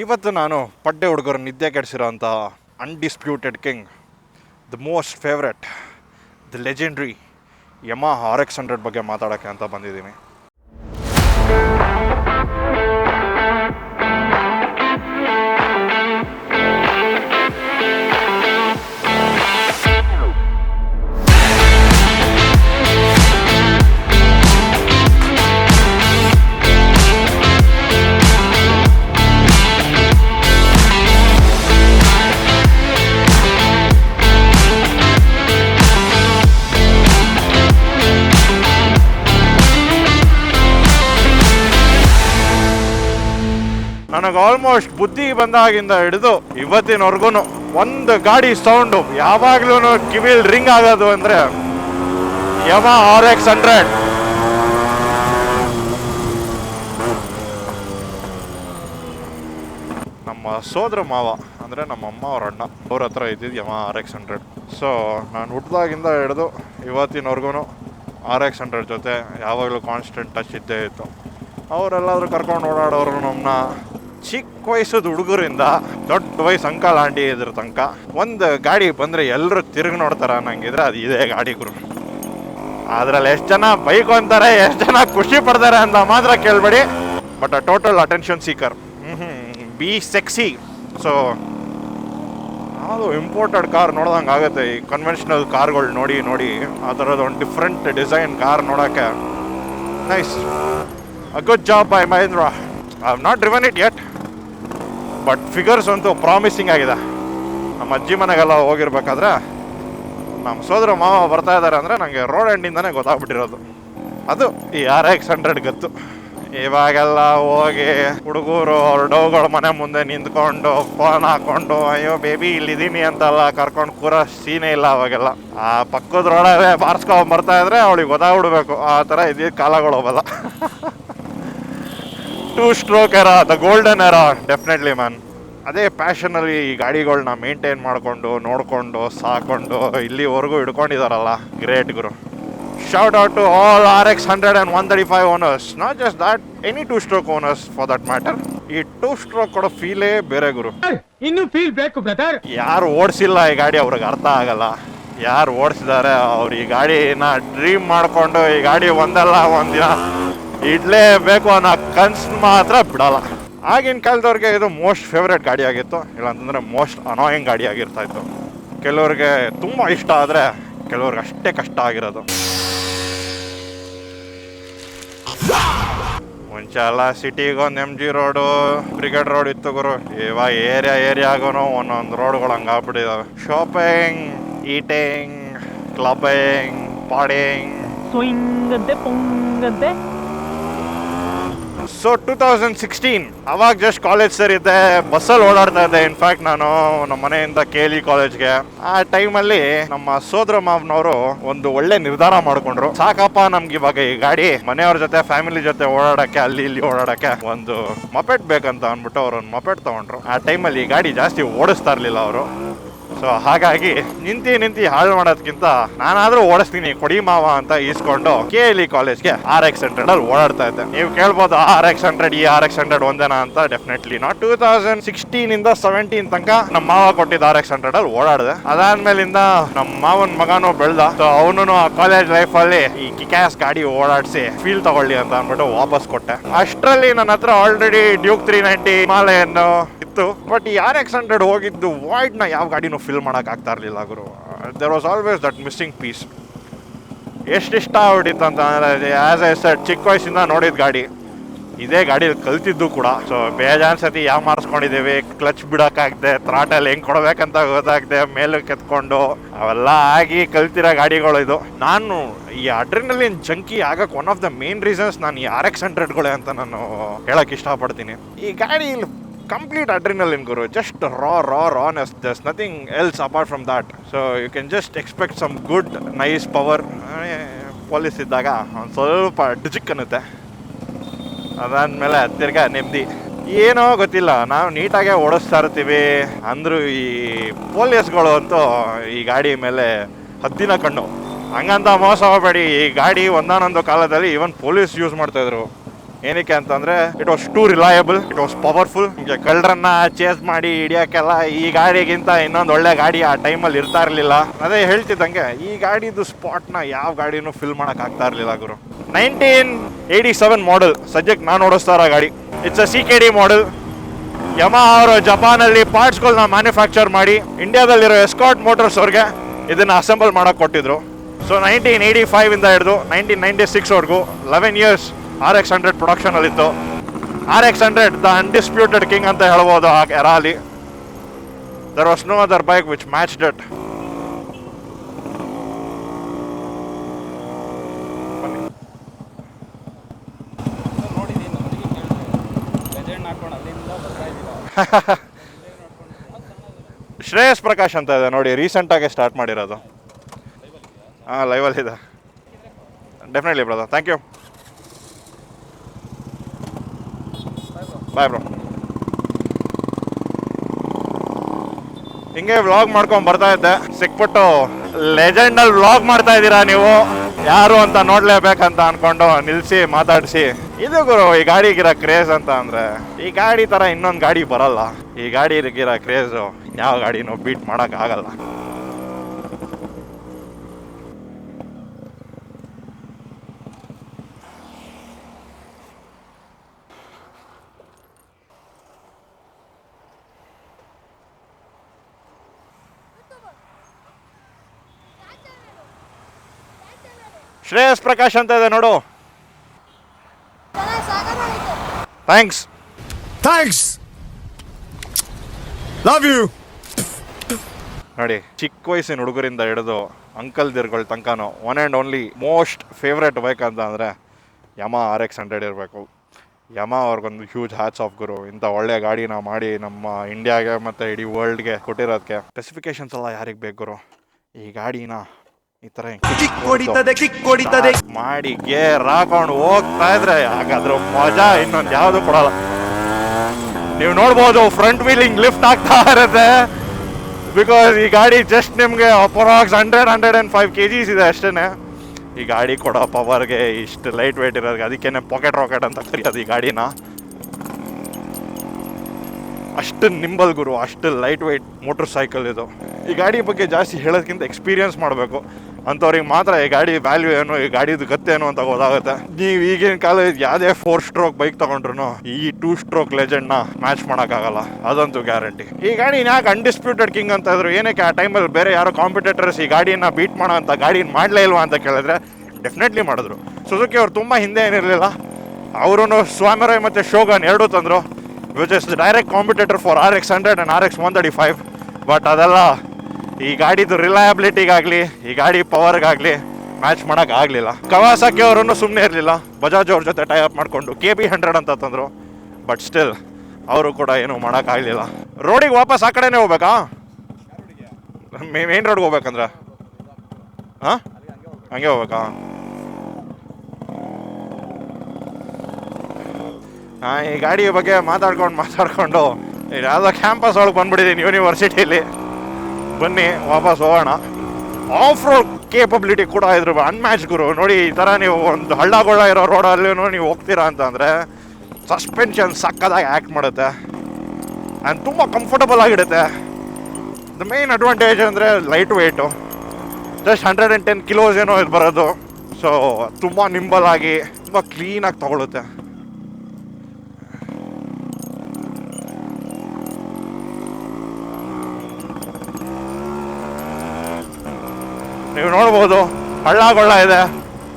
ಇವತ್ತು ನಾನು ಪಡ್ಡೆ ಹುಡುಗರು ನಿದ್ದೆ ಕೆಡಿಸಿರೋಂಥ undisputed king the most favourite the legendary Yamaha R X hundred ಬಗ್ಗೆ ಮಾತಾಡೋಕ್ಕೆ ಅಂತ ಬಂದಿದ್ದೀನಿ. ನನಗೆ ಆಲ್ಮೋಸ್ಟ್ ಬುದ್ಧಿ ಬಂದಾಗಿಂದ ಹಿಡಿದು ಇವತ್ತಿನವರೆಗೂ ಒಂದು ಗಾಡಿ ಸೌಂಡು ಯಾವಾಗ್ಲೂ ಕಿವಿಲ್ ರಿಂಗ್ ಆಗೋದು ಅಂದರೆ ಯಮ ಆರ್ ಎಕ್ಸ್ ಹಂಡ್ರೆಡ್ ನಮ್ಮ ಸೋದರ ಮಾವ ಅಂದರೆ ನಮ್ಮ ಅಮ್ಮ ಅವ್ರ ಅಣ್ಣ ಅವ್ರ ಹತ್ರ ಇದ್ದಿದ್ದು Yamaha R X hundred so ನಾನು ಹುಟ್ಟಿದಾಗಿಂದ ಹಿಡಿದು ಇವತ್ತಿನವರೆಗೂ ಆರ್ ಎಕ್ಸ್ ಹಂಡ್ರೆಡ್ ಜೊತೆ ಯಾವಾಗಲೂ ಕಾನ್ಸ್ಟೆಂಟ್ ಟಚ್ ಇದ್ದೇ ಇತ್ತು. ಅವರೆಲ್ಲಾದರೂ ಕರ್ಕೊಂಡು ಓಡಾಡೋರು ನಮ್ಮನ್ನ ಚಿಕ್ಕ ವಯಸ್ಸದ ಹುಡುಗರಿಂದ ದೊಡ್ಡ ವಯಸ್ಸು ಅಂಕಲ್ ಆಂಟಿ ಇದ್ರ ತನಕ ಒಂದು ಗಾಡಿ ಬಂದರೆ ಎಲ್ಲರೂ ತಿರುಗಿ ನೋಡ್ತಾರ ಅನ್ನಂಗಿದ್ರೆ ಅದು ಇದೇ ಗಾಡಿ ಗುರು. ಅದ್ರಲ್ಲಿ ಎಷ್ಟು ಜನ ಬೈಕ್ ಅಂತಾರೆ, ಎಷ್ಟು ಜನ ಖುಷಿ ಪಡ್ತಾರೆ ಅಂತ ಮಾತ್ರ ಕೇಳಬೇಡಿ. But total attention seeker be sexy so ಅದು ಇಂಪೋರ್ಟೆಡ್ ಕಾರ್ ನೋಡ್ದಂಗೆ ಆಗುತ್ತೆ ಈ ಕನ್ವೆನ್ಷನಲ್ ಕಾರ್ಗಳು ನೋಡಿ ನೋಡಿ. ಆ ಥರದ್ದು ಒಂದು ಡಿಫ್ರೆಂಟ್ ಡಿಸೈನ್ ಕಾರ್ ನೋಡೋಕ್ಕೆ. Nice a good job by Mahindra I have not driven it yet but figures ಅಂತೂ ಪ್ರಾಮಿಸಿಂಗ್ ಆಗಿದೆ. ನಮ್ಮ ಅಜ್ಜಿ ಮನೆಗೆಲ್ಲ ಹೋಗಿರ್ಬೇಕಾದ್ರೆ ನಮ್ಮ ಸೋದರ ಮಾವ ಬರ್ತಾ ಇದ್ದಾರೆ ಅಂದರೆ ನನಗೆ ರೋಡ್ ಎಂಡಿಂದನೇ ಗೊತ್ತಾಗ್ಬಿಟ್ಟಿರೋದು. ಅದು ಈ ಆರ್ ಎಕ್ಸ್ ಹಂಡ್ರೆಡ್ ಗತ್ತು. ಇವಾಗೆಲ್ಲ ಹೋಗಿ ಹುಡುಗರು ಹೊರಡೋಗಳ ಡೌಗಳ ಮನೆ ಮುಂದೆ ನಿಂತ್ಕೊಂಡು ಫೋನ್ ಹಾಕೊಂಡು, ಅಯ್ಯೋ ಬೇಬಿ ಇಲ್ಲಿದ್ದೀನಿ ಅಂತೆಲ್ಲ ಕರ್ಕೊಂಡು ಕೂರೋ ಸೀನೇ ಇಲ್ಲ ಅವಾಗೆಲ್ಲ. ಆ ಪಕ್ಕದ ರೋಡವೇ ಬಾರಿಸ್ಕೊಂಡ್ ಬರ್ತಾ ಇದ್ರೆ ಅವಳಿಗೆ ಗೊತ್ತಾಗ್ಬಿಡ್ಬೇಕು, ಆ ಥರ ಇದ್ದಿದ್ದು ಕಾಲಗಳು ಹೋಗಲ್ಲ two stroke era the golden era definitely man ಅದೇ ಪ್ಯಾಷನಲ್ಲಿ ಈ ಗಾಡಿಗಳನ್ನ ಮೇಂಟೈನ್ ಮಾಡಿಕೊಂಡು ನೋಡಿಕೊಂಡು ಸಾಕೊಂಡು ಇಲ್ಲಿವರೆಗೂ ಹಿಡ್ಕೊಂಡಿದಾರಲ್ಲ great Guru. Shout out to all R X hundred and one thirty five owners not just that any two stroke owners for that matter ಈ ಟೂ ಸ್ಟ್ರೋಕ್ ಕೊಡೋ ಫೀಲೇ ಬೇರೆ ಗುರು. ಇನ್ನು ಫೀಲ್ ಬೇಕು ಬ್ರದರ್ ಯಾರು ಓಡಿಸಿಲ್ಲ ಈ ಗಾಡಿ ಅವ್ರಿಗೆ ಅರ್ಥ ಆಗಲ್ಲ. ಯಾರು ಓಡಿಸಿದ್ದಾರೆ ಅವ್ರು ಈ ಗಾಡಿನ ಡ್ರೀಮ್ ಮಾಡಿಕೊಂಡು ಈ ಗಾಡಿ ಒಂದಲ್ಲ ಒಂದಿನ ಇಡ್ಲೇಬೇಕು ಅನ್ನೋ ಕನ್ಸು ಮಾತ್ರ ಬಿಡಲ್ಲ. ಆಗಿನ ಕಾಲದವ್ರಿಗೆ ಇದು ಮೋಸ್ಟ್ ಫೇವ್ರೇಟ್ ಗಾಡಿ ಆಗಿತ್ತು. ಇಲ್ಲಾಂತಂದರೆ ಮೋಸ್ಟ್ ಅನಾಯಿಂಗ್ ಗಾಡಿ ಆಗಿರ್ತಾ ಇತ್ತು. ಕೆಲವ್ರಿಗೆ ತುಂಬ ಇಷ್ಟ ಆದರೆ ಕೆಲವ್ರಿಗೆ ಅಷ್ಟೇ ಕಷ್ಟ ಆಗಿರೋದು. ಮುಂಚೆ ಎಲ್ಲ ಸಿಟಿಗೆ ಒಂದು M G road brigade road ಇತ್ತು ಗುರು. ಇವಾಗ ಏರಿಯಾ ಏರಿಯಾಗೂ ಒಂದೊಂದು ರೋಡ್ಗಳು ಹಂಗೆ ಆಗ್ಬಿಟ್ಟಿದಾವೆ. Shopping eating clubbing pubbing swing ಅಂತೆ ಪೊಂಗ್ ಅಂತೆ ಸೊ ಟೂ ತೌಸಂಡ್ ಸಿಕ್ಸ್ಟೀನ್ ಅವಾಗ ಜಸ್ಟ್ ಕಾಲೇಜ್ ಸೇರಿದ್ದೆ ಬಸ್ಸಲ್ಲಿ ಓಡಾಡ್ತಾ ಇದ್ದೆ. ಇನ್ಫ್ಯಾಕ್ಟ್ ನಾನು ನಮ್ಮ ಮನೆಯಿಂದ ಕೇಳಿ ಕಾಲೇಜ್ಗೆ ಆ ಟೈಮಲ್ಲಿ ನಮ್ಮ ಸೋದರ ಮಾವನವರು ಒಂದು ಒಳ್ಳೆ ನಿರ್ಧಾರ ಮಾಡ್ಕೊಂಡ್ರು. ಸಾಕಪ್ಪ ನಮ್ಗೆ ಇವಾಗ ಈ ಗಾಡಿ, ಮನೆಯವ್ರ ಜೊತೆ ಫ್ಯಾಮಿಲಿ ಜೊತೆ ಓಡಾಡಕ್ಕೆ, ಅಲ್ಲಿ ಇಲ್ಲಿ ಓಡಾಡಕ್ಕೆ ಒಂದು ಮಪೆಟ್ ಬೇಕಂತ ಅಂದ್ಬಿಟ್ಟು ಅವ್ರು ಒಂದು ಮಪೆಟ್ ತಗೊಂಡ್ರು. ಆ ಟೈಮಲ್ಲಿ ಈ ಗಾಡಿ ಜಾಸ್ತಿ ಓಡಿಸ್ತಾ ಇರ್ಲಿಲ್ಲ ಅವರು. ಸೊ ಹಾಗಾಗಿ ನಿಂತಿ ನಿಂತಿ ಹಾಳು ಮಾಡೋದ್ಕಿಂತ ನಾನಾದ್ರೂ ಓಡಿಸ್ತೀನಿ, ಕೊಡಿ ಮಾವ ಅಂತ ಈಸ್ಕೊಂಡು ಕೆ ಎಲ್ ಇ ಕಾಲೇಜ್ಗೆ ಆರ್ ಎಕ್ಸ್ ಹಂಡ್ರೆಡ್ ಅಲ್ಲಿ ಓಡಾಡ್ತಾ ಇದ್ದೆ. ನೀವು ಕೇಳ್ಬೋದು ಆರ್ ಎಕ್ಸ್ ಹಂಡ್ರೆಡ್ ಈ ಆರ್ ಎಕ್ಸ್ ಹಂಡ್ರೆಡ್ ಒಂದೇನಾ ಅಂತ definitely not two thousand sixteen ಇಂದ ಸೆವೆಂಟೀನ್ ತನಕ ನಮ್ಮ ಮಾವ ಕೊಟ್ಟಿದ್ದ ಆರ್ ಎಕ್ಸ್ ಹಂಡ್ರೆಡ್ ಅಲ್ಲಿ ಓಡಾಡಿದೆ. ಅದಾದ್ಮೇಲಿಂದ ನಮ್ಮ ಮಾವನ ಮಗನೂ ಬೆಳ್ದ. ಸೊ ಅವನು ಆ ಕಾಲೇಜ್ ಲೈಫ್ ಅಲ್ಲಿ ಈ ಕಿಕ್ಯಾಸ್ ಗಾಡಿ ಓಡಾಡಿಸಿ ಫೀಲ್ ತಗೊಳ್ಳಿ ಅಂತ ಅಂದ್ಬಿಟ್ಟು ವಾಪಸ್ ಕೊಟ್ಟೆ. ಅಷ್ಟರಲ್ಲಿ ನನ್ನ ಹತ್ರ already Duke three ninety Himalayan ಇತ್ತು ಬಟ್ ಈ ಆರ್ ಎಕ್ಸ್ ಹಂಡ್ರೆಡ್ ಹೋಗಿದ್ದು ವಾಯ್ಡ್ನ ಯಾವ ಗಾಡಿನೂ ಫಿಲ್ ಮಾಡೋಕೆ ಆಗ್ತಾ ಇರಲಿಲ್ಲ ಗುರು. There was always that missing piece ಎಷ್ಟು ಇಷ್ಟ ಆಗ್ಬಿಟ್ಟಿತ್ತು ಅಂತ ಅಂದರೆ ಆ್ಯಸ್ ಎ ಸೆಟ್ ಚಿಕ್ಕ ವಯಸ್ಸಿಂದ ನೋಡಿದ ಗಾಡಿ. ಇದೇ ಗಾಡಿ ಕಲ್ತಿದ್ದು ಕೂಡ. ಸೊ ಬೇಜಾನ್ ಸತಿ ಯಾವ ಮಾಡಿಸ್ಕೊಂಡಿದ್ದೀವಿ? ಕ್ಲಚ್ ಬಿಡೋಕ್ಕಾಗದೆ ತ್ರಾಟಲ್ಲಿ ಹೆಂಗೆ ಕೊಡಬೇಕಂತ ಗೊತ್ತಾಗದೆ ಮೇಲೆ ಕೆತ್ಕೊಂಡು ಅವೆಲ್ಲ ಆಗಿ ಕಲ್ತಿರೋ ಗಾಡಿಗಳು ಇದು. ನಾನು ಈ ಅಡ್ರಿನಲಿನ್ ಜಂಕಿ ಆಗಕ್ಕೆ one of the main reasons ನಾನು ಈ ಆರ್ ಎಕ್ಸ್ ಹಂಡ್ರೆಡ್ಗಳೇ ಅಂತ ನಾನು ಹೇಳಕ್ಕೆ ಇಷ್ಟಪಡ್ತೀನಿ. ಈ ಗಾಡಿ complete adrenaline Guru just raw raw rawness thus nothing else apart from that so you can just expect some good nice power police ಇದ್ದಾಗ ಒಂದು ಸ್ವಲ್ಪ ಡಿಜಿಕ್ ಅನ್ನುತ್ತೆ. ಅದಾದ್ಮೇಲೆ ತಿರ್ಗಾ ನೆಮ್ಮದಿ. ಏನೋ ಗೊತ್ತಿಲ್ಲ. ನಾವು ನೀಟಾಗೆ ಓಡಿಸ್ತಾ ಇರ್ತೀವಿ. ಅಂದರೂ ಈ ಪೊಲೀಸ್ಗಳು ಅಂತೂ ಈ ಗಾಡಿ ಮೇಲೆ ಹದ್ದಿನ ಕಣ್ಣು. ಹಂಗಂತ ಮೋಸ ಹೋಗಬೇಡಿ. ಈ ಗಾಡಿ ಒಂದಾನೊಂದು ಕಾಲದಲ್ಲಿ ಈವನ್ ಪೊಲೀಸ್ ಯೂಸ್ ಮಾಡ್ತಾ ಇದ್ರು. ಏನಕ್ಕೆ ಅಂತಂದ್ರೆ it was too reliable it was powerful ಕಳ್ಳರನ್ನ chase ಮಾಡಿ ಹಿಡಿಯೋಕ್ಕೆಲ್ಲ ಈ ಗಾಡಿಗಿಂತ ಇನ್ನೊಂದು ಒಳ್ಳೆ ಗಾಡಿ ಆ ಟೈಮಲ್ಲಿ ಇರ್ತಾ ಇರಲಿಲ್ಲ. ಅದೇ ಹೇಳ್ತಿದ್ದಂಗೆ, ಈ ಗಾಡಿದು ಸ್ಪಾಟ್ನ ಯಾವ ಗಾಡಿನೂ ಫಿಲ್ ಮಾಡಕ್ ಆಗ್ತಾ ಇರಲಿಲ್ಲ ಗುರು. ನೈನ್ಟೀನ್ ಏಯ್ಟಿ ಸೆವೆನ್ ಮಾಡೆಲ್ ಸದ್ಯಕ್ಕೆ ನಾನು ಓಡಿಸ್ತಾ ಗಾಡಿ. It's a C K D model Yamaha ಅವರು ಜಪಾನಲ್ಲಿ ಪಾರ್ಟ್ಸ್ಗಳನ್ನ ಮ್ಯಾನುಫ್ಯಾಕ್ಚರ್ ಮಾಡಿ ಇಂಡಿಯಾದಲ್ಲಿರೋ ಎಸ್ಕಾಟ್ ಮೋಟರ್ಸ್ ಅವ್ರಿಗೆ ಇದನ್ನ ಅಸೆಂಬಲ್ ಮಾಡಕ್ ಕೊಟ್ಟಿದ್ರು. ಸೊ ನೈನ್ಟೀನ್ ಏಯ್ಟಿ ಫೈವ್ ಇಂದ ಹಿಡಿದು nineteen ninety six ವರ್ಗೂ eleven years R X hundred production ಅಲ್ಲಿತ್ತು. R X hundred the undisputed king ಅಂತ ಹೇಳ್ಬೋದು ಆ ಎರಾಲಿ. There was no other bike which match that Shreyas Prakash ಅಂತ ಇದೆ ನೋಡಿ ರೀಸೆಂಟಾಗಿ ಸ್ಟಾರ್ಟ್ ಮಾಡಿರೋದು. ಹಾಂ ಲೈವಲ್ಲಿ ಇದೆ. Definitely brother thank you bye bro ಹಿಂಗೆ ವ್ಲಾಗ್ ಮಾಡ್ಕೊಂಡು ಬರ್ತಾ ಇದ್ದೆ. ಸಿಕ್ಬಿಟ್ಟು ಲೆಜೆಂಡಲ್ಲಿ ವ್ಲಾಗ್ ಮಾಡ್ತಾ ಇದ್ದೀರಾ ನೀವು? ಯಾರು ಅಂತ ನೋಡ್ಲೇಬೇಕಂತ ಅನ್ಕೊಂಡು ನಿಲ್ಸಿ, ಮಾತಾಡಿಸಿ. ಇದು ಗುರು, ಈ ಗಾಡಿಗಿರೋ ಕ್ರೇಜ್ ಅಂತ ಅಂದ್ರೆ, ಈ ಗಾಡಿ ತರ ಇನ್ನೊಂದು ಗಾಡಿ ಬರಲ್ಲ. ಈ ಗಾಡಿಗಿರೋ ಕ್ರೇಜು ಯಾವ ಗಾಡಿನೂ ಬೀಟ್ ಮಾಡಕ್ ಶ್ರೇಯಸ್ ಪ್ರಕಾಶ್ ಅಂತ ಇದೆ ನೋಡು. ಥ್ಯಾಂಕ್ಸ್ ಥ್ಯಾಂಕ್ಸ್ ಲವ್ ಯು ನೋಡಿ ಚಿಕ್ಕ ವಯಸ್ಸಿನ ಹುಡುಗರಿಂದ ಹಿಡಿದು ಅಂಕಲ್ ದಿರ್ಗಳ ತನಕನೂ one and only most favourite bike ಅಂತ ಅಂದರೆ ಯಮ ಆರ್ ಎಕ್ಸ್ ಹಂಡ್ರೆಡ್ ಇರಬೇಕು. ಯಮ ಅವ್ರಿಗೊಂದು ಹ್ಯೂಜ್ ಹ್ಯಾಟ್ಸ್ ಆಫ್ ಗುರು. ಇಂಥ ಒಳ್ಳೆ ಗಾಡಿನ ಮಾಡಿ ನಮ್ಮ ಇಂಡಿಯಾಗೆ ಮತ್ತು ಇಡೀ ವರ್ಲ್ಡ್ಗೆ ಕೊಟ್ಟಿರೋದಕ್ಕೆ ಸ್ಪೆಸಿಫಿಕೇಶನ್ಸ್ ಎಲ್ಲ ಯಾರಿಗೆ ಬೇಕು ಗುರು? ಈ ಗಾಡಿನ ಈ ತರ ಕಿಕ್ ಹೊಡಿತದೆ ಕಿಕ್ ಹೊಡಿತದೆ. ಮಾಡಿ ಗೇರ್ ಹಾಕೊಂಡು ಹೋಗ್ತಾ ಇದ್ರೆ ಹಾಗಾದ್ರೆ ಮಜಾ ಇನ್ನೊಂದು ಯಾವುದು ಕೊಡಲ್ಲ. ನೀವು ನೋಡ್ಬೋದು ಫ್ರಂಟ್ ವೀಲಿಂಗ್ ಲಿಫ್ಟ್ ಆಗ್ತಾ ಇರುತ್ತೆ. ಬಿಕಾಸ್ ಈ ಗಾಡಿ ಜಸ್ಟ್ ನಿಮಗೆ approx hundred hundred and five KGs ಇದೆ ಅಷ್ಟೇ ಈ ಗಾಡಿ ಕೊಡೋ ಪವರ್ಗೆ ಇಷ್ಟು ಲೈಟ್ ವೇಟ್ ಇರೋದಕ್ಕೆ ಅದಕ್ಕೇನೆ ಪಾಕೆಟ್ ರಾಕೆಟ್ ಅಂತ ಕರೆಯೋದು ಈ ಗಾಡಿನ. ಅಷ್ಟು ನಿಂಬಲ್ ಗುರು ಅಷ್ಟು ಲೈಟ್ ವೆಯ್ಟ್ ಮೋಟರ್ ಸೈಕಲ್ ಇದು. ಈ ಗಾಡಿ ಬಗ್ಗೆ ಜಾಸ್ತಿ ಹೇಳೋದಕ್ಕಿಂತ ಎಕ್ಸ್ಪೀರಿಯನ್ಸ್ ಮಾಡಬೇಕು. ಅಂಥವ್ರಿಗೆ ಮಾತ್ರ ಈ ಗಾಡಿ ವ್ಯಾಲ್ಯೂ ಏನು, ಈ ಗಾಡಿದು ಗತ್ತೇನು ಅಂತ ಗೊತ್ತಾಗುತ್ತೆ. ನೀವು ಈಗಿನ ಕಾಲದ ಯಾವುದೇ ಫೋರ್ ಸ್ಟ್ರೋಕ್ ಬೈಕ್ ತಗೊಂಡ್ರು ಈ ಟೂ ಸ್ಟ್ರೋಕ್ ಲೆಜೆಂಡ್ನ ಮ್ಯಾಚ್ ಮಾಡೋಕ್ಕಾಗಲ್ಲ. ಅದಂತೂ ಗ್ಯಾರಂಟಿ ಈ ಗಾಡಿ ಯಾಕೆ ಅನ್ಡಿಸ್ಪ್ಯೂಟೆಡ್ ಕಿಂಗ್ ಅಂತ ಇದ್ರು? ಏನಕ್ಕೆ ಆ ಟೈಮಲ್ಲಿ ಬೇರೆ ಯಾರೋ ಕಾಂಪಿಟೇಟರ್ಸ್ ಈ ಗಾಡಿನ ಬೀಟ್ ಮಾಡೋ ಅಂತ ಗಾಡಿನ ಮಾಡಲೇ ಇಲ್ವಾ ಅಂತ ಕೇಳಿದ್ರೆ ಡೆಫಿನೆಟ್ಲಿ ಮಾಡಿದ್ರು. ಸುಜುಕಿ ಅವರು ತುಂಬ ಹಿಂದೆ ಏನಿರಲಿಲ್ಲ. ಅವರು ಸ್ವಾಮಿರಾಯ್ ಮತ್ತು ಶೋಗನ್ ಎರಡೂ ತಂದರು which is direct competitor for R X hundred and R X one thirty five but ಅದೆಲ್ಲ ಈ ಗಾಡಿದು ರಿಲಯಬಿಲಿಟಿಗಾಗಲಿ ಈ ಗಾಡಿ ಪವರ್ಗಾಗಲಿ ಮ್ಯಾಚ್ ಮಾಡೋಕೆ ಆಗಲಿಲ್ಲ. ಕವಾಸಕ್ಕೆ ಅವರನ್ನು ಸುಮ್ಮನೆ ಇರಲಿಲ್ಲ. ಬಜಾಜ್ ಅವ್ರ ಜೊತೆ ಟೈ ಅಪ್ ಮಾಡಿಕೊಂಡು ಕೆ ಬಿ ಹಂಡ್ರೆಡ್ ಅಂತ ತಂದರು. ಬಟ್ ಸ್ಟಿಲ್ ಅವರು ಕೂಡ ಏನೂ ಮಾಡೋಕ್ಕಾಗಲಿಲ್ಲ ರೋಡಿಗೆ ವಾಪಸ್ ಆ ಕಡೆನೇ ಹೋಗ್ಬೇಕಾ? ಮೇನ್ ರೋಡ್ಗೆ ಹೋಗ್ಬೇಕಂದ್ರೆ? ಹಾಂ? ಹಂಗೆ ಹೋಗ್ಬೇಕಾ? ಹಾಂ ಈ ಗಾಡಿಯ ಬಗ್ಗೆ ಮಾತಾಡ್ಕೊಂಡು ಮಾತಾಡ್ಕೊಂಡು ಯಾವುದೋ ಕ್ಯಾಂಪಸ್ ಒಳಗೆ ಬಂದ್ಬಿಟ್ಟಿದ್ದೀನಿ ಯೂನಿವರ್ಸಿಟಿಲಿ ಬನ್ನಿ, ವಾಪಸ್ ಹೋಗೋಣ. ಆಫ್ ರೋಡ್ ಕೇಪಬಿಲಿಟಿ ಕೂಡ ಇದ್ರು. ಅನ್ಮ್ಯಾಚ್ ಗುರು. ನೋಡಿ, ಈ ಥರ ನೀವು ಒಂದು ಹಳ್ಳಗೊಳ್ಳ ಇರೋ ರೋಡಲ್ಲೂ ನೀವು ಹೋಗ್ತೀರಾ ಅಂತಂದರೆ ಸಸ್ಪೆನ್ಷನ್ ಸಕ್ಕದಾಗಿ ಆ್ಯಕ್ಟ್ ಮಾಡುತ್ತೆ. ಆ್ಯಂಡ್ ತುಂಬ ಕಂಫರ್ಟಬಲ್ ಆಗಿಡುತ್ತೆ ದ ಮೇನ್ ಅಡ್ವಾಂಟೇಜ್ ಅಂದರೆ light weight just hundred and ten kilos ಏನೋ ಇದು ಬರೋದು. ಸೊ ತುಂಬ ನಿಂಬಲ್ ಆಗಿ, ತುಂಬ ಕ್ಲೀನಾಗಿ ತಗೊಳುತ್ತೆ. ನೀವು ನೋಡ್ಬೋದು, ಹಳ್ಳಗೊಳ್ಳ ಇದೆ.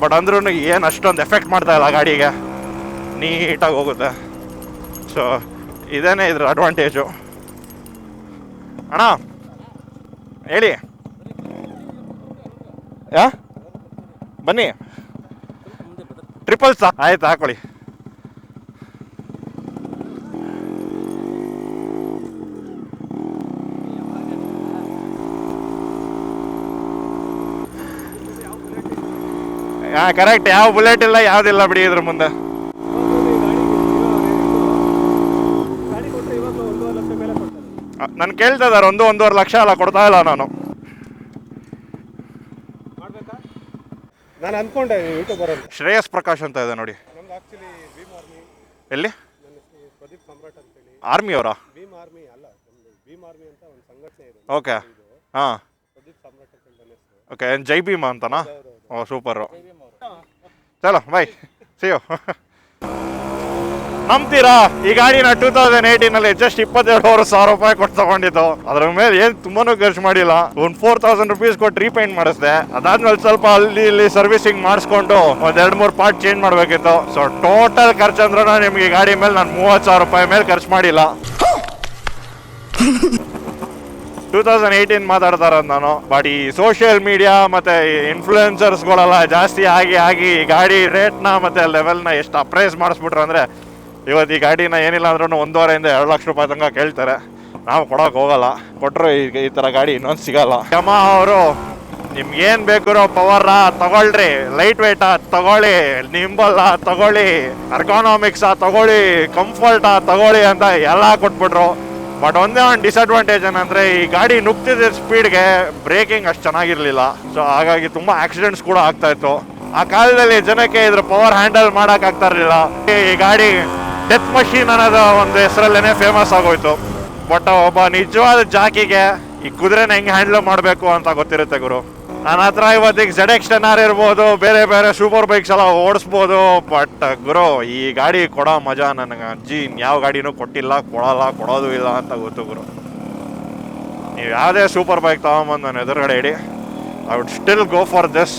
ಬಟ್ ಅಂದ್ರೂ ಏನು ಅಷ್ಟೊಂದು ಎಫೆಕ್ಟ್ ಮಾಡ್ತಾ ಇಲ್ಲ ಗಾಡಿಗೆ. ನೀಟಾಗಿ ಹೋಗುತ್ತೆ. ಸೊ ಇದೇನೇ ಇದ್ರ ಅಡ್ವಾಂಟೇಜು ಅಣ್ಣ, ಹೇಳಿ. ಯಾ? ಬನ್ನಿ. ಟ್ರಿಪಲ್ಸ್ ಆಯ್ತು, ಹಾಕೊಳ್ಳಿ. ಹಾಂ ಕರೆಕ್ಟ್ ಯಾವ ಬುಲೆಟ್ ಇಲ್ಲ ಯಾವುದಿಲ್ಲ ಬಿಡಿ ಇದ್ರ ಮುಂದೆ. ನಾನು ಕೇಳ್ತಾ ಇದ್ದಾರೆ ಒಂದು ಒಂದೂವರೆ ಲಕ್ಷ ಅಲ್ಲ ಕೊಡ್ತಾ ಇಲ್ಲ ನಾನು. ನಾನು ಯೂಟ್ಯೂಬರ್ ಶ್ರೇಯಸ್ ಪ್ರಕಾಶ್ ಅಂತ ಇದೆ ನೋಡಿ. ಎಲ್ಲಿ? ಆರ್ಮಿ ಅವರಾ? ಓಕೆ ಹಾಂ. ಓಕೆ ಜೈ ಭೀಮಾ ಅಂತನಾ? ಓ ಸೂಪರು ಚಲೋ ಬಾಯ್ ಸಿಯೋ ನಂಬ್ತೀರಾ? ಈ ಗಾಡಿನ ಟೂ ತೌಸಂಡ್ ಏಯ್ಟೀನಲ್ಲಿ ಜಸ್ಟ್ ಇಪ್ಪತ್ತೆರಡು ಸಾವಿರ ರೂಪಾಯಿ ಕೊಟ್ಟು ತಗೊಂಡಿದ್ದು. ಅದ್ರ ಮೇಲೆ ಏನು ತುಂಬಾನು ಖರ್ಚು ಮಾಡಿಲ್ಲ. ಒಂದು ಫೋರ್ ತೌಸಂಡ್ ರುಪೀಸ್ ಕೊಟ್ಟು ರೀಪೇಂಟ್ ಮಾಡಿಸ್ದೆ. ಅದಾದ್ಮೇಲೆ ಸ್ವಲ್ಪ ಅಲ್ಲಿ ಇಲ್ಲಿ ಸರ್ವಿಸಿಂಗ್ ಮಾಡಿಸ್ಕೊಂಡು ಒಂದ್ ಎರಡು ಮೂರು ಪಾರ್ಟ್ ಚೇಂಜ್ ಮಾಡಬೇಕಿತ್ತು. ಸೊ ಟೋಟಲ್ ಖರ್ಚು ಅಂದ್ರೆ ನಿಮ್ಗೆ ಗಾಡಿ ಮೇಲೆ ನಾನು ಮೂವತ್ತು ಸಾವಿರ ರೂಪಾಯಿ ಮೇಲೆ ಖರ್ಚು ಮಾಡಿಲ್ಲ. ಟೂ ತೌಸಂಡ್ ಏಯ್ಟೀನ್ ಮಾತಾಡ್ತಾರ ನಾನು. ಬಟ್ ಈ ಸೋಷಿಯಲ್ ಮೀಡಿಯಾ ಮತ್ತೆ ಇನ್ಫ್ಲೂಯೆನ್ಸರ್ಸ್ಗಳೆಲ್ಲ ಜಾಸ್ತಿ ಆಗಿ ಆಗಿ ಗಾಡಿ ರೇಟ್ನ ಮತ್ತೆ ಲೆವೆಲ್ನ ಎಷ್ಟು ಅಪ್ರೈಸ್ ಮಾಡಿಸ್ಬಿಟ್ರು ಅಂದ್ರೆ ಇವತ್ತು ಈ ಗಾಡಿನ ಏನಿಲ್ಲ ಅಂದ್ರೂ ಒಂದೂವರೆಯಿಂದ ಎರಡು ಲಕ್ಷ ರೂಪಾಯಿ ತನಕ ಕೇಳ್ತಾರೆ. ನಾವು ಕೊಡೋಕೆ ಹೋಗಲ್ಲ. ಕೊಟ್ಟರು ಈಗ ಈ ಥರ ಗಾಡಿ ಇನ್ನೊಂದು ಸಿಗಲ್ಲ. ಯಮ ಅವರು ನಿಮ್ಗೇನು ಬೇಕಿರೋ ಪವರ ತಗೊಳ್ರಿ. ಲೈಟ್ ವೆಯ್ಟ ತಗೊಳ್ಳಿ. ನಿಂಬಲ್ಲ ತಗೊಳ್ಳಿ. ಅರ್ಕಾನಾಮಿಕ್ಸ ತಗೊಳ್ಳಿ. ಕಂಫರ್ಟಾ ತಗೊಳ್ಳಿ ಅಂತ ಎಲ್ಲ ಕೊಟ್ಬಿಟ್ರು. ಬಟ್ ಒಂದೇ ಒಂದು ಡಿಸ್ಅಡ್ವಾಂಟೇಜ್ ಏನಂದ್ರೆ ಈ ಗಾಡಿ ನುಗ್ತಿದ್ದ ಸ್ಪೀಡ್ಗೆ ಬ್ರೇಕಿಂಗ್ ಅಷ್ಟು ಚೆನ್ನಾಗಿರಲಿಲ್ಲ. ಸೊ ಹಾಗಾಗಿ ತುಂಬಾ ಆಕ್ಸಿಡೆಂಟ್ಸ್ ಕೂಡ ಆಗ್ತಾ ಇತ್ತು. ಆ ಕಾಲದಲ್ಲಿ ಜನಕ್ಕೆ ಇದ್ರ ಪವರ್ ಹ್ಯಾಂಡಲ್ ಮಾಡೋಕ್ಕಾಗ್ತಾ ಇರಲಿಲ್ಲ. ಈ ಗಾಡಿ ಡೆತ್ ಮಷೀನ್ ಅನ್ನೋದು ಒಂದು ಹೆಸರಲ್ಲೇ ಫೇಮಸ್ ಆಗೋಯ್ತು. ಬಟ್ ಒಬ್ಬ ನಿಜವಾದ ಜಾಕಿಗೆ ಈ ಕುದುರೆನ ಹೆಂಗೆ ಹ್ಯಾಂಡಲ್ ಮಾಡಬೇಕು ಅಂತ ಗೊತ್ತಿರುತ್ತೆ ಗುರು. ನನ್ನ ಹತ್ರ ಇವತ್ತಿಗೆ ಜೆಡ್ ಎಕ್ಸ್ ಟೆನ್ ಆರ್ ಇರ್ಬೋದು, ಬೇರೆ ಬೇರೆ ಸೂಪರ್ ಬೈಕ್ಸ್ ಎಲ್ಲ ಓಡಿಸ್ಬೋದು ಬಟ್ ಗುರು, ಈ ಗಾಡಿ ಕೊಡೋ ಮಜಾ ನನಗೆ. ಅಜ್ಜಿ ಯಾವ ಗಾಡಿನೂ ಕೊಟ್ಟಿಲ್ಲ, ಕೊಡಲ್ಲ, ಕೊಡೋದು ಇಲ್ಲ ಅಂತ ಗೊತ್ತು ಗುರು. ನೀವು ಯಾವುದೇ ಸೂಪರ್ ಬೈಕ್ ತೊಗೊಂಬಂದು ನನ್ನ ಎದುರುಗಡೆ ಇಡಿ. I would still go for this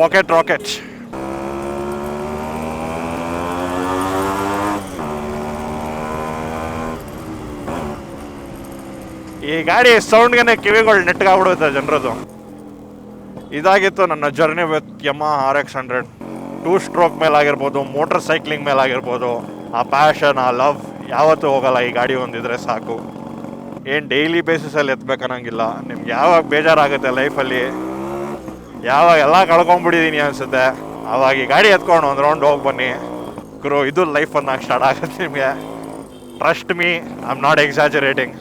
pocket rocket ಈ ಗಾಡಿ ಸೌಂಡ್ಗೆ ಕಿವಿಗಳು ನೆಟ್ಗಾಗ್ಬಿಡುತ್ತೆ ಜನರದು ಇದಾಗಿತ್ತು ನನ್ನ journey with Yamaha R X hundred two stroke ಮೇಲೆ ಆಗಿರ್ಬೋದು ಮೋಟರ್ ಸೈಕ್ಲಿಂಗ್ ಮೇಲೆ ಆಗಿರ್ಬೋದು ಆ ಪ್ಯಾಷನ್ ಆ ಲವ್ ಯಾವತ್ತೂ ಹೋಗಲ್ಲ, ಈ ಗಾಡಿ ಒಂದಿದ್ರೆ ಸಾಕು. ಏನು ಡೈಲಿ ಬೇಸಿಸಲ್ಲಿ ಎತ್ಬೇಕನ್ನಂಗಿಲ್ಲ. ನಿಮ್ಗೆ ಯಾವಾಗ ಬೇಜಾರಾಗುತ್ತೆ ಲೈಫಲ್ಲಿ ಯಾವಾಗ ಎಲ್ಲ ಕಳ್ಕೊಂಬಿಟ್ಟಿದ್ದೀನಿ ಅನಿಸುತ್ತೆ. ಆವಾಗ ಈ ಗಾಡಿ ಎತ್ಕೊಂಡು ಒಂದು ರೌಂಡ್ ಹೋಗಿ ಬನ್ನಿ. ಗುರು, ಇದು ಲೈಫ್ ಅನ್ನೋಕೆ ಸ್ಟಾರ್ಟ್ ಆಗುತ್ತೆ ನಿಮಗೆ. Trust me I am not exaggerating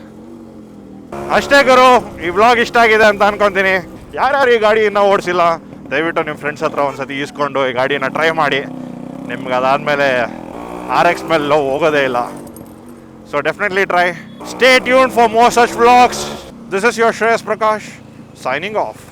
ಅಷ್ಟೇ ಗುರು, ಈ ಬ್ಲಾಗ್ ಇಷ್ಟ ಆಗಿದೆ ಅಂತ ಅನ್ಕೊಂತೀನಿ. ಯಾರ್ಯಾರು ಈ ಗಾಡಿ ಇನ್ನೂ ಓಡಿಸಿಲ್ಲ, ದಯವಿಟ್ಟು ನಿಮ್ಮ ಫ್ರೆಂಡ್ಸ್ ಹತ್ರ ಒಂದ್ಸತಿ ಈಸ್ಕೊಂಡು ಈ ಗಾಡಿನ ಟ್ರೈ ಮಾಡಿ. ನಿಮ್ಗೆ ಅದಾದಮೇಲೆ ಆರ್ ಎಕ್ಸ್ ಮೇಲೆ ಲವ್ ಹೋಗೋದೇ ಇಲ್ಲ. So definitely try stay tune for more such vlogs this is your Shreyas Prakash signing off